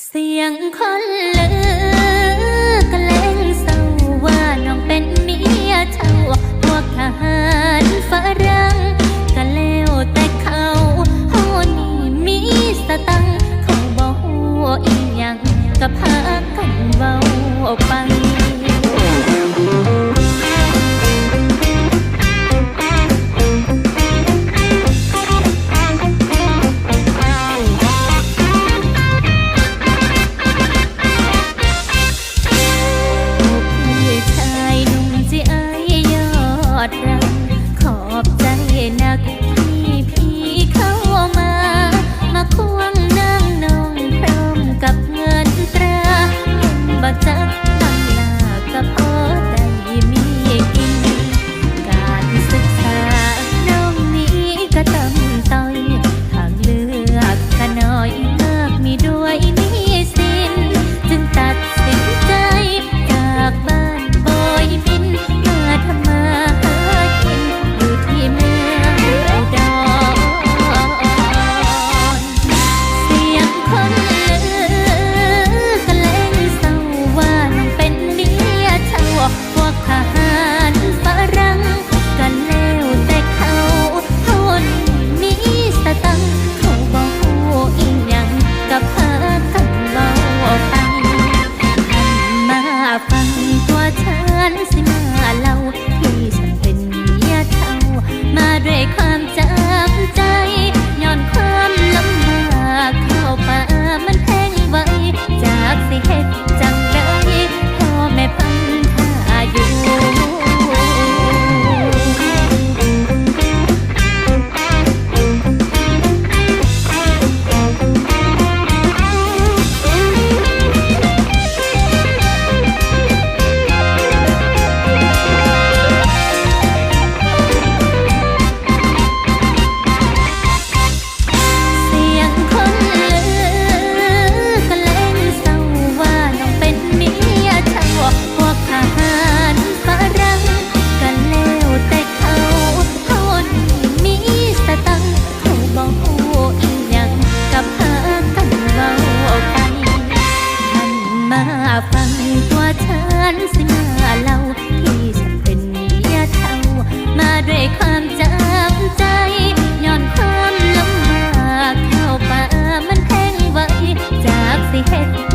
เสียงคนเลือกเลงเศร้าว่าน้องเป็นเมียเท้าพวกทหารฝรั่งก็แล้วแต่เขาเฮานี่มีสตังเขาบ่ฮู้อีหยังก็พากันเว้าไป ตัวเชิสิมาเล่าที่ฉันเป็นเมียเท่า มาด้วยความจำใจย้อนความลำบากเข้าป่ามันแพงไว้จากสิเฮ็ด